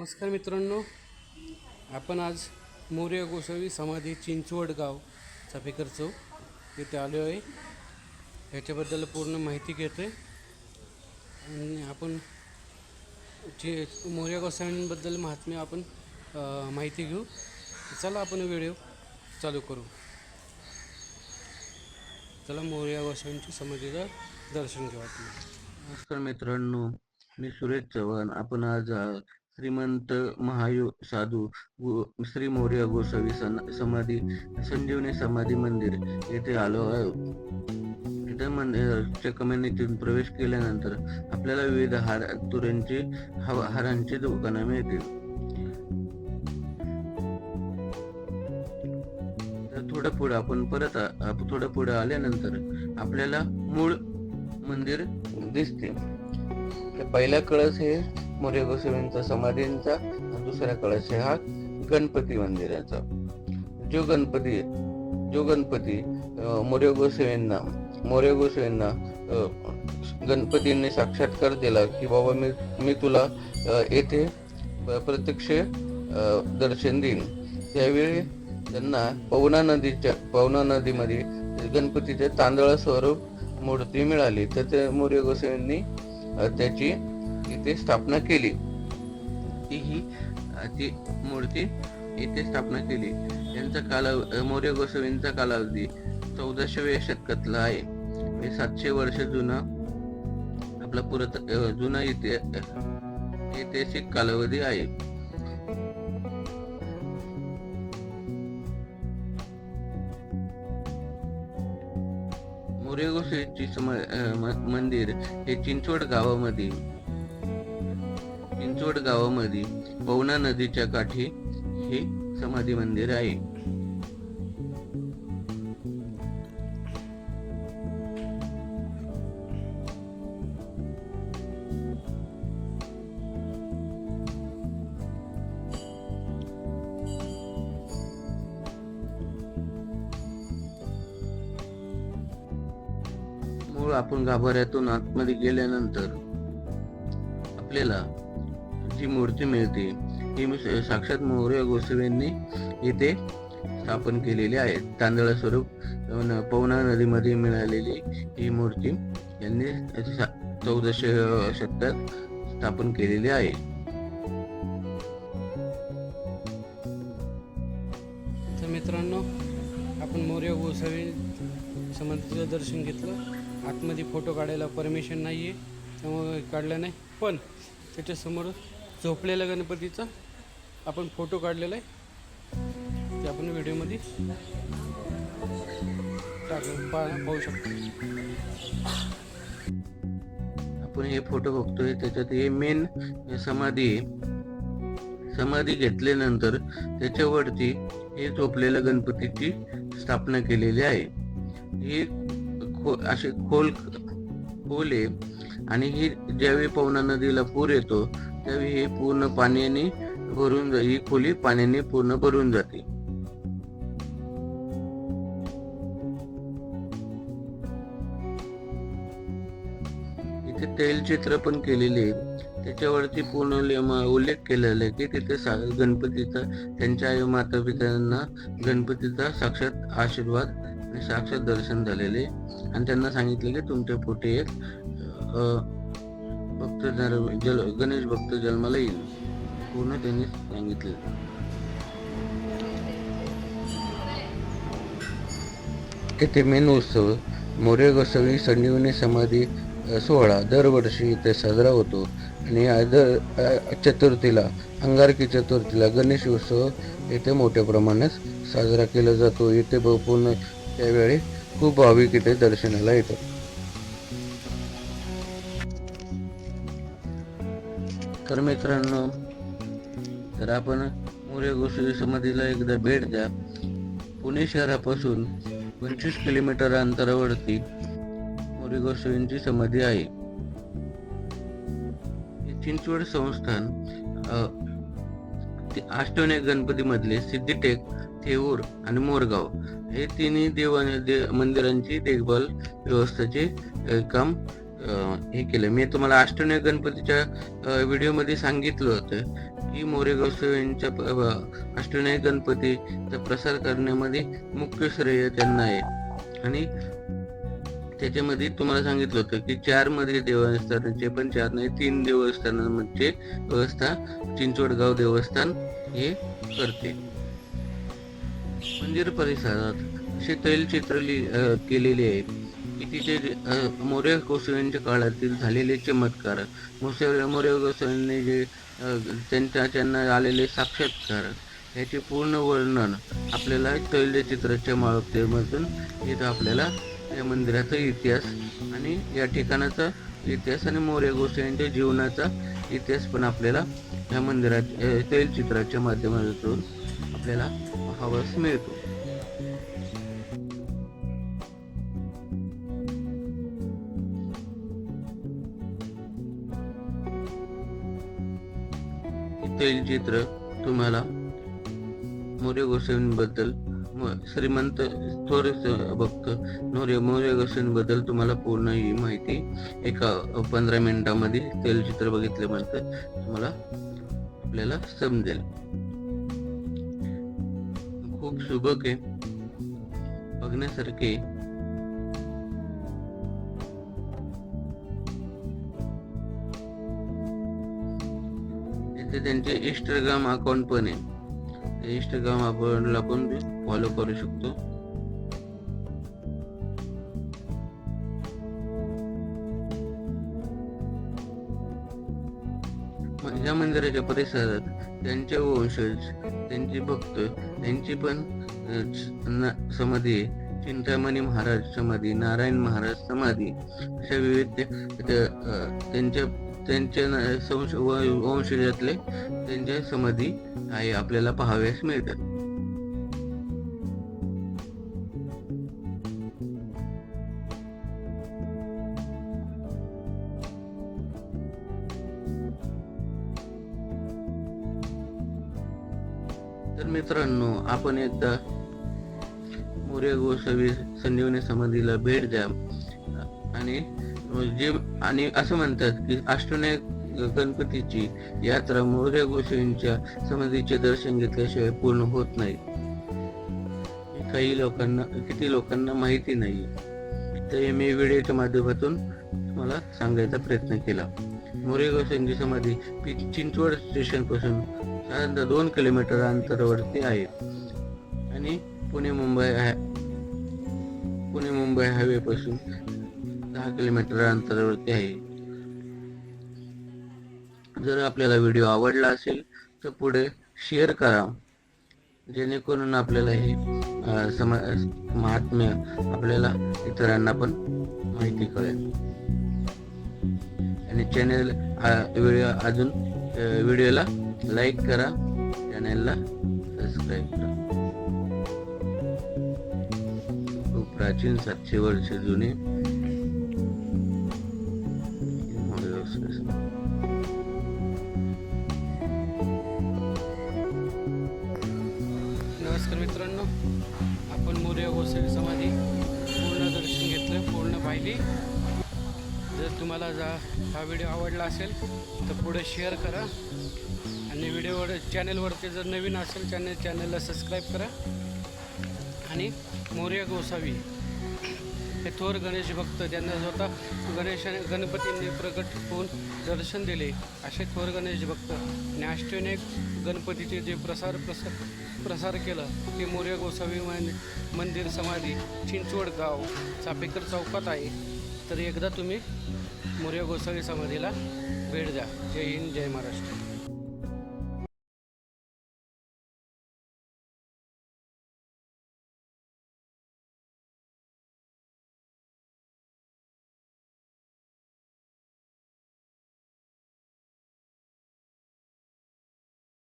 नमस्कार मित्रांनो आपण आज मोर्या गोसावी समाधी चिंचवड गाव चाफेकर चौक इथे आलो आहे. ह्याच्याबद्दल पूर्ण माहिती घेतो आहे आणि आपण ची मोर्या गोसावींबद्दल महात्म्य आपण माहिती घेऊ. चला आपण व्हिडिओ चालू करू. चला मोर्या गोसावींची समाधीचं दर्शन घेऊ आपण. नमस्कार मित्रांनो मी सुरेश चव्हाण. आपण आज श्रीमंत महायु साधू गो श्री मौर्य गोसावी सन- समाधी संजीवनी समाधी मंदिर येथे आलो आहोत. इथे मंदिराच्या कमानीतून प्रवेश केल्यानंतर आपल्याला विविध हार तुऱ्यांची हवा हारांची दुकानं मिळतील. तर थोडं पुढे आपण परत थोडं पुढे आल्यानंतर आपल्याला मूळ मंदिर दिसते. पहिला कळस हे मोर्य गोसावींचा समाधींचा दुसऱ्या दुसरा कळस हा गणपती मंदिराचा. जो गणपती जो गणपती मोरे मोर्य गोसावींना मोर्य गोसावींना गणपतींनी साक्षात्कार दिला की बाबा मी मी तुला येथे प्रत्यक्ष दर्शन देईन. त्यावेळी त्यांना पवना नदीच्या पवना नदीमध्ये गणपतीचे तांदळा स्वरूप मूर्ती मिळाली. तर ते मोर्य गोसावींनी त्याची येथे स्थापना केली. ती ही ती मूर्ती येथे स्थापना केली. यांचा काला मौर्य गोसावींचा कालावधी चौदाशेव्या शतकातला आहे. हे सातशे वर्ष जुना आपला पुरत अ, जुना इति ऐतिहासिक कालावधी आहे. मोर्य गोसावींची मंदिर हे चिंचवड गावामध्ये चिंचवड गावामध्ये पवना नदीच्या काठी हे समाधी मंदिर आहे. मूळ आपण गाभाऱ्यातून आतमध्ये गेल्यानंतर आपल्याला जी मूर्ती मिळते. ही साक्षात मौर्य गोसावींनी इथे स्थापन केलेली आहे. तांदळा स्वरूप पवना नदीमध्ये मिळालेली ही मूर्ती यांनी चौदाशे शतकात स्थापन केलेली आहे. तर मित्रांनो आपण मौर्य गोसावी समाधीचं दर्शन घेतलं. आतमध्ये फोटो काढायला परमिशन नाही आहे त्यामुळे काढलं नाही. पण त्याच्यासमोर झोपलेल्या गणपतीचा आपण फोटो काढलेला आहे. ते आपण व्हिडिओमध्ये पाहू शकतो. आपण हे फोटो बघतोय त्याच्यात हे मेन समाधी आहे. समाधी घेतल्यानंतर त्याच्यावरती हे झोपलेल्या गणपतीची स्थापना केलेली आहे. ही खो असे खोल खोल आहे. आणि ही ज्यावेळी पवना नदीला पूर येतो त्यावेळी हे पूर्ण पाण्याने भरून ही खोली पाण्याने पूर्ण भरून जाते. इथे तैलचित्र पण केलेले आहे. त्याच्यावरती पूर्ण उल्लेख केलेला आहे की तिथे सा- गणपतीचा त्यांच्या आई माता पित्यांना गणपतीचा साक्षात आशीर्वाद साक्षात दर्शन झालेले आणि त्यांना सांगितले की तुमच्या पोटी एक भक्त जल गणेश भक्त जन्माला येईल. पूर्ण त्यांनी सांगितले. येथे मेन उत्सव मोरे गोसावी संजीवनी समाधी सोहळा दरवर्षी इथे साजरा होतो. आणि दर चतुर्थीला अंगारकी चतुर्थीला गणेश उत्सव येथे मोठ्या प्रमाणात साजरा केला जातो. इथे पूर्ण त्यावेळी खूप भाविक इथे दर्शनाला येतात. तर मित्रांनो तर आपण मोरे गोसावी समाधीला एकदा भेट द्या. पुणे शहरापासून पंचवीस किलोमीटर अंतरावरती मोरे गोसावींची समाधी आहे. हे चिंचवड संस्थान अ, ते अष्टविनायक गणपती मधले सिद्धिटेक थेऊर आणि मोरगाव हे तिन्ही देवाने दे, मंदिरांची देखभाल व्यवस्थेचे काम हे केलं मी तुम्हाला अष्टनाग गणपतीच्या व्हिडिओमध्ये सांगितलं होतं की मोरेगाव यांच्या प- गणपतीचा प्रसार करण्यामध्ये मुख्य श्रेय त्यांना आहे. आणि त्याच्यामध्ये तुम्हाला सांगितलं होतं की चारमध्ये देवस्थानाचे पण चार नाही तीन देवस्थानांमध्ये व्यवस्था चिंचवडगाव देवस्थान हे करते. मंदिर परिसरात असे तैलचित्र लि- केलेली केलेले आहे की तिथे अ, गोस्वामींच्या काळातील झालेले चमत्कार मोसे मोर्य गोस्वामींनी जे त्यांच्या त्यांना आलेले साक्षात्कार याचे पूर्ण वर्णन आपल्याला तैलचित्राच्या माळकतेमधून इथं आपल्याला या मंदिराचा इतिहास आणि या ठिकाणाचा इतिहास आणि मोर्य गोस्वामींच्या जीवनाचा इतिहास पण आपल्याला या मंदिरात तैलचित्राच्या माध्यमातून आपल्याला पाहावास मिळतो. तैलचित्र तुम्हाला मोर्य गोसावींबद्दल श्रीमंत थोर भक्त मोर्य मोर्य गोसावींबद्दल तुम्हाला पूर्ण ही माहिती एका पंधरा मिनिटामध्ये तैलचित्र बघितल्यानंतर तुम्हाला आपल्याला समजेल. खूप सुबक आहे. बघण्यासारखे तिथे त्यांचे इंस्टाग्राम अकाउंट पण आहे. इंस्टाग्राम अकाउंटला पण फॉलो करू शकतो. या मंदिराच्या परिसरात त्यांचे वंशज त्यांचे भक्त त्यांची पण समाधी चिंतामणी महाराज समाधी नारायण महाराज समाधी अशा विविध त्यांच्या त्यांच्या संश वंशजातले त्यांच्या समाधी आहे आपल्याला पाहाव्यास मिळतात तर मित्रांनो आपण एकदा मोर्य गोसावी संजीवनी समाधीला भेट द्या आणि जे आणि असं म्हणतात की अष्टनायक गणपतीची यात्रा मोर्य गोष्टींच्या समाधीचे दर्शन घेतल्याशिवाय पूर्ण होत नाही. काही लोकांना किती लोकांना माहिती नाही. तर मी व्हिडिओच्या माध्यमातून तुम्हाला सांगायचा प्रयत्न केला. मोरे गोसावींची समाधी चिंचवड स्टेशनपासून साधारणतः दोन किलोमीटर अंतरावरती आहे. आणि पुणे मुंबई पुणे मुंबई हायवे पासून दहा किलोमीटर अंतरावरती आहे. जर आपल्याला व्हिडिओ आवडला असेल तर पुढे शेअर करा. जेणेकरून आपल्याला हे सम समा महात्म्य आपल्याला इतरांना पण माहिती कळेल. आणि चॅनेल व्हिडिओ अजून व्हिडिओला लाईक करा. चॅनेलला सबस्क्राईब करा. खूप प्राचीन सातशे वर्ष जुने मोर्या समाधी पूर्ण दर्शन घेतलं पूर्ण पाहिली. जर तुम्हाला जा हा व्हिडिओ आवडला असेल तर पुढे शेअर करा. आणि व्हिडिओवर चॅनलवरती जर नवीन असेल चॅनल चॅनलला सबस्क्राईब करा. आणि मौर्य गोसावी. हे थोर गणेश भक्त ज्यांना स्वतः गणेश गणपतींनी प्रकट होऊन दर्शन दिले असे थोर गणेश भक्त आणि गणपतीचे जे प्रसार प्रसार प्रसार केला ते मोर्या गोसावी मंदिर समाधी चिंचवड गाव चापेकर चौकात आहे. तर एकदा तुम्ही मोर्या गोसावी समाधीला भेट द्या. जय हिंद जय महाराष्ट्र.